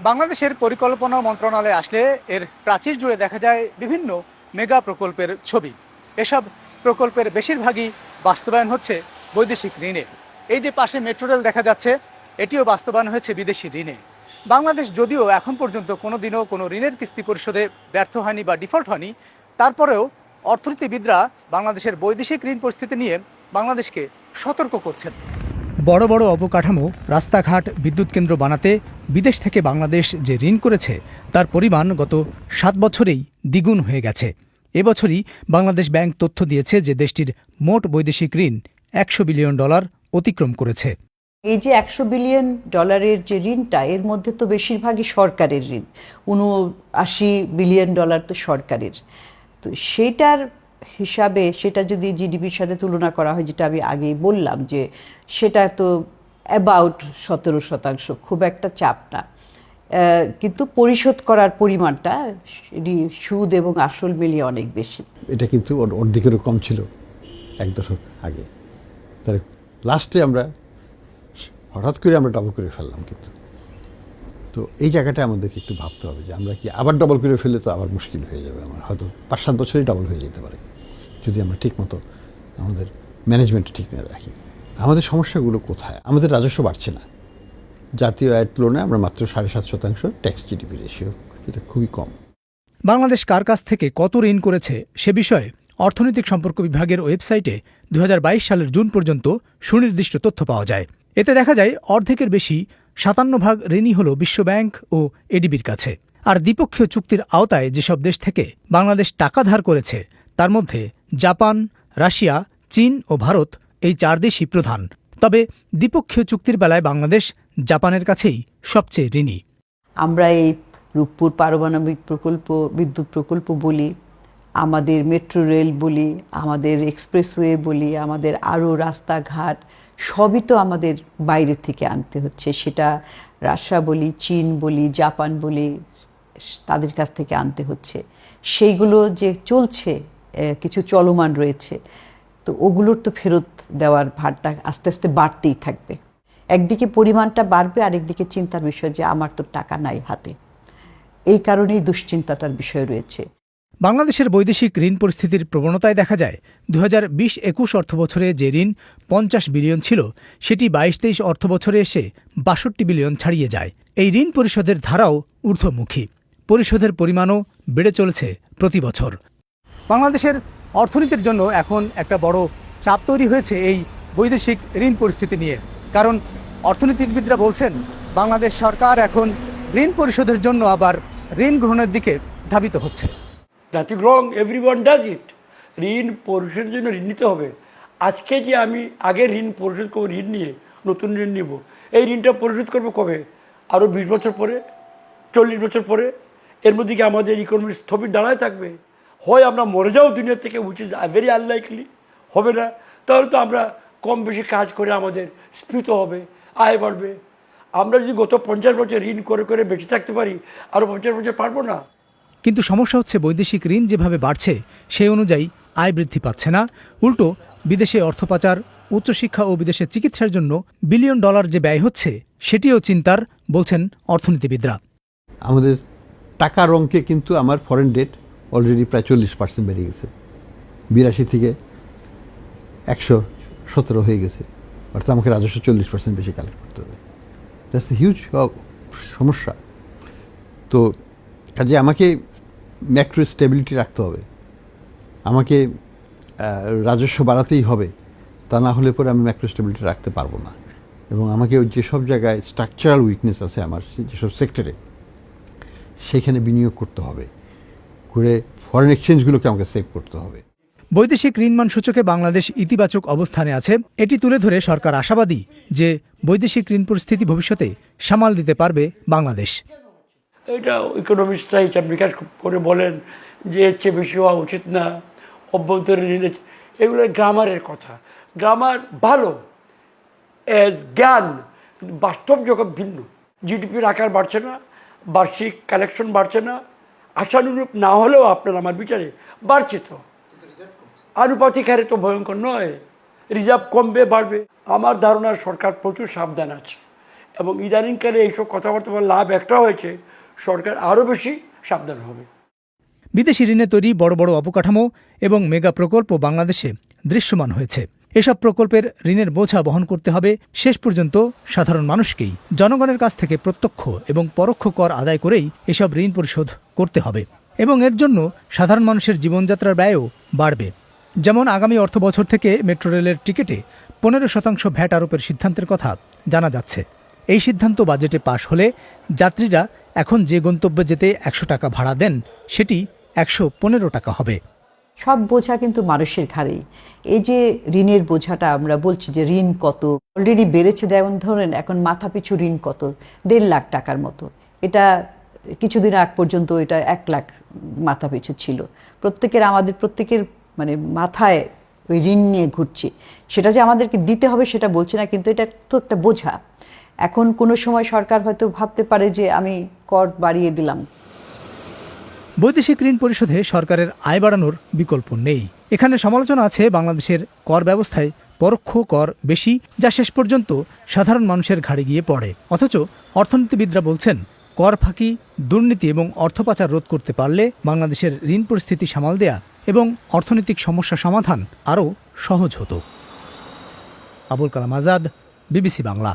বাংলাদেশের পরিকল্পনা মন্ত্রণালয়ে আসলে এর প্রাচীর জুড়ে দেখা যায় বিভিন্ন মেগা প্রকল্পের ছবি। এসব প্রকল্পের বেশিরভাগই বাস্তবায়ন হচ্ছে বৈদেশিক ঋণে। এই যে পাশে মেট্রো রেল দেখা যাচ্ছে, এটিও বাস্তবায়ন হয়েছে বিদেশি ঋণে। বাংলাদেশ যদিও এখন পর্যন্ত কোনো দিনও কোনো ঋণের কিস্তি পরিশোধে ব্যর্থ হয়নি বা ডিফল্ট হয়নি, তারপরেও অর্থনীতিবিদরা বাংলাদেশের বৈদেশিক ঋণ পরিস্থিতি নিয়ে বাংলাদেশকে সতর্ক করছেন। বড় বড় অবকাঠামো, রাস্তাঘাট, বিদ্যুৎ কেন্দ্র বানাতে বিদেশ থেকে বাংলাদেশ যে ঋণ করেছে, তার পরিমাণ গত সাত বছরেই দ্বিগুণ হয়ে গেছে। এবছরই বাংলাদেশ ব্যাংক তথ্য দিয়েছে যে দেশটির মোট বৈদেশিক ঋণ একশো বিলিয়ন ডলার অতিক্রম করেছে। এই যে একশো বিলিয়ন ডলারের যে ঋণটা, এর মধ্যে তো বেশিরভাগই সরকারের ঋণ। উনআশি বিলিয়ন ডলার তো সরকারের। তো সেটার হিসাবে, সেটা যদি জিডিপির সাথে তুলনা করা হয়, যেটা আমি আগেই বললাম, যে সেটা তো অ্যাবাউট সতেরো শতাংশ, খুব একটা চাপ না। কিন্তু পরিশোধ করার পরিমাণটা সুদ এবং আসল মিলিয়ে অনেক বেশি। এটা কিন্তু অর্ধেকেরও কম ছিল এক দশক আগে। তাহলে লাস্টে আমরা হঠাৎ করে আমরা ডবল করে ফেললাম কিন্তু। তো এই জায়গাটা আমাদেরকে একটু ভাবতে হবে যে আমরা কি আবার ডবল করে ফেলে তো আবার মুশকিল হয়ে যাবে আমার। হয়তো পাঁচ সাত বছরেই ডবল হয়ে যেতে পারে। যদি আমরা ঠিক মতো আমাদের ম্যানেজমেন্ট ঠিক না রাখি। আমাদের সমস্যাগুলো কোথায়? আমাদের রাজস্ব বাড়ছে না। জাতীয় আয়ের তুলনায় আমরা মাত্র সাড়ে সাত শতাংশ ট্যাক্স জিডিপি রেশিও যেটা খুবই কম। বাংলাদেশ কার কাছ থেকে কত ঋণ করেছে সে বিষয়ে অর্থনৈতিক সম্পর্ক বিভাগের ওয়েবসাইটে দু হাজার বাইশ সালের জুন পর্যন্ত সুনির্দিষ্ট তথ্য পাওয়া যায়। এতে দেখা যায়, অর্ধেকের বেশি সাতান্ন ভাগ ঋণই হল বিশ্বব্যাংক ও এডিবির কাছে। আর দ্বিপক্ষীয় চুক্তির আওতায় যেসব দেশ থেকে বাংলাদেশ টাকা ধার করেছে, তার মধ্যে জাপান, রাশিয়া, চীন ও ভারত এই চার দেশই প্রধান। তবে দ্বিপক্ষীয় চুক্তির বেলায় বাংলাদেশ জাপানের কাছেই সবচেয়ে ঋণী। আমরা এই রূপপুর পারমাণবিক প্রকল্প, বিদ্যুৎ প্রকল্প বলি, আমাদের মেট্রো রেল বলি, আমাদের এক্সপ্রেসওয়ে বলি, আমাদের আরও রাস্তাঘাট, সবই তো আমাদের বাইরে থেকে আনতে হচ্ছে। সেটা রাশিয়া বলি, চীন বলি, জাপান বলি, তাদের কাছ থেকে আনতে হচ্ছে। সেইগুলো যে চলছে কিছু চলমান রয়েছে। তো ওগুলোর তো ফেরত দেওয়ার ভারটা আস্তে আস্তে বাড়তেই থাকবে। একদিকে পরিমাণটা বাড়বে, আরেকদিকে চিন্তার বিষয় যে আমার তো টাকা নাই হাতে। এই কারণেই দুশ্চিন্তাটার বিষয় রয়েছে। বাংলাদেশের বৈদেশিক ঋণ পরিস্থিতির প্রবণতায় দেখা যায় দু হাজার বিশ একুশ অর্থবছরে যে ঋণ পঞ্চাশ বিলিয়ন ছিল, সেটি বাইশ তেইশ অর্থবছরে এসে বাষট্টি বিলিয়ন ছাড়িয়ে যায়। এই ঋণ পরিশোধের ধারাও ঊর্ধ্বমুখী। পরিশোধের পরিমাণও বেড়ে চলেছে প্রতি বছর। বাংলাদেশের অর্থনীতির জন্য এখন একটা বড় চাপ তৈরি হয়েছে এই বৈদেশিক ঋণ পরিস্থিতি নিয়ে। কারণ অর্থনীতিবিদরা বলছেন, বাংলাদেশ সরকার এখন ঋণ পরিশোধের জন্য আবার ঋণ গ্রহণের দিকে ধাবিত হচ্ছে। ডাজ ইট ঋণ পরিশোধের জন্য ঋণ নিতে হবে। আজকে যে আমি আগে ঋণ পরিশোধ করব, ঋণ নিয়ে নতুন ঋণ নিব, এই ঋণটা পরিশোধ করব কবে? আরও বিশ বছর পরে? চল্লিশ বছর পরে? এর মধ্যে কি আমাদের ইকোনমি স্থবির দাঁড়ায় থাকবে? হয় আমরা মরে যাও দুনিয়া থেকে উইচ ইজ ভেরি আনলাইকলি হবে না। তাহলে তো আমরা কম বেশি কাজ করে আমাদের স্ফীত হবে আয় বাড়বে। আমরা যদি গত পঞ্চাশ বছর ঋণ করে করে বেঁচে থাকতে পারি আরও পঞ্চাশ বছর পারব না? কিন্তু সমস্যা হচ্ছে বৈদেশিক ঋণ যেভাবে বাড়ছে সেই অনুযায়ী আয় বৃদ্ধি পাচ্ছে না। উল্টো বিদেশে অর্থ পাচার উচ্চশিক্ষা ও বিদেশে চিকিৎসার জন্য বিলিয়ন ডলার যে ব্যয় হচ্ছে সেটিও চিন্তার বলছেন অর্থনীতিবিদরা। আমাদের টাকার অঙ্কে কিন্তু আমার ফরেন ডেট অলরেডি প্রায় চল্লিশ পার্সেন্ট বেড়ে গেছে। বিরাশি থেকে একশো সতেরো হয়ে গেছে। অর্থাৎ আমাকে রাজস্ব চল্লিশ পার্সেন্ট বেশি কালেক্ট করতে হবে। দ্যাটস হিউজ সমস্যা। তো কাজে আমাকে ম্যাক্রো স্টেবিলিটি রাখতে হবে। আমাকে রাজস্ব বাড়াতেই হবে। তা না হলে পরে আমি ম্যাক্রো স্টেবিলিটি রাখতে পারব না। এবং আমাকে যেসব জায়গায় স্ট্রাকচারাল উইকনেস আছে আমার যেসব সেক্টরে সেখানে বিনিয়োগ করতে হবে। করে ফরেন এক্সচেঞ্জগুলোকে আমাকে সেভ করতে হবে। বৈদেশিক ঋণমান সূচকে বাংলাদেশ ইতিবাচক অবস্থানে আছে এটি তুলে ধরে সরকার আশাবাদী যে বৈদেশিক ঋণ পরিস্থিতি ভবিষ্যতে সামাল দিতে পারবে বাংলাদেশ। এটা ইকোনমিস্টরা হিসাব বিকাশ করে বলেন যে এর চেয়ে বেশি হওয়া উচিত না অভ্যন্তরীণ চেয়ে- এগুলো গ্রামারের কথা। গ্রামার ভালো অ্যাজ জ্ঞান বাস্তব জগৎ ভিন্ন। জিডিপির আকার বাড়ছে না বার্ষিক কালেকশন বাড়ছে না আশানুরূপ না হলেও আপনার আমার বিচারে বাড়ছে তো। আনুপাতিক হারে তো ভয়ঙ্কর নয়। রিজার্ভ কমবে, বাড়বে। আমার ধারণা সরকার প্রচুর সাবধান আছে এবং ইদানিংকালে এইসব কথাবার্তা লাভ একটা হয়েছে, সরকার আরও বেশি সাবধান হবে। বিদেশি ঋণে তৈরি বড় বড় অবকাঠামো এবং মেগা প্রকল্প বাংলাদেশে দৃশ্যমান হয়েছে। এসব প্রকল্পের ঋণের বোঝা বহন করতে হবে শেষ পর্যন্ত সাধারণ মানুষকেই। জনগণের কাছ থেকে প্রত্যক্ষ এবং পরোক্ষ কর আদায় করেই এসব ঋণ পরিশোধ করতে হবে এবং এর জন্য সাধারণ মানুষের জীবনযাত্রার ব্যয়ও বাড়বে। যেমন আগামী অর্থ বছর থেকে মেট্রো রেলের টিকিটে পনেরো শতাংশ ভ্যাট আরোপের সিদ্ধান্তের কথা জানা যাচ্ছে। এই সিদ্ধান্ত বাজেটে পাশ হলে যাত্রীরা এখন যে গন্তব্যে যেতে একশো টাকা ভাড়া দেন, সেটি একশো পনেরো টাকা হবে। সব বোঝা কিন্তু মানুষের ঘাড়েই। এই যে ঋণের বোঝাটা আমরা বলছি যে ঋণ কত? অলরেডি বেড়েছে যেমন ধরেন, এখন মাথা পিছু ঋণ কত? দেড় লাখ টাকার মতো। এটা কিছুদিন আগ পর্যন্ত এটা এক লাখ মাথা পিছু ছিল। প্রত্যেকের আমাদের, প্রত্যেকের মানে মাথায় ওই ঋণ নিয়ে ঘুরছি। সেটা যে আমাদেরকে দিতে হবে সেটা বলছি না, কিন্তু এটা তো একটা বোঝা। এখন কোনো সময় সরকার হয়তো ভাবতে পারে যে আমি কর বাড়িয়ে দিলাম। বৈদেশিক ঋণ পরিশোধে সরকারের আয় বাড়ানোর বিকল্প নেই। এখানে সমালোচনা আছে বাংলাদেশের কর ব্যবস্থায় পরোক্ষ কর বেশি, যা শেষ পর্যন্ত সাধারণ মানুষের ঘাড়ে গিয়ে পড়ে। অথচ অর্থনীতিবিদরা বলছেন, কর ফাঁকি, দুর্নীতি এবং অর্থ পাচার রোধ করতে পারলে বাংলাদেশের ঋণ পরিস্থিতি সামাল দেয়া এবং অর্থনৈতিক সমস্যা সমাধান আরও সহজ হতো। আবুল কালাম আজাদ, বিবিসি বাংলা।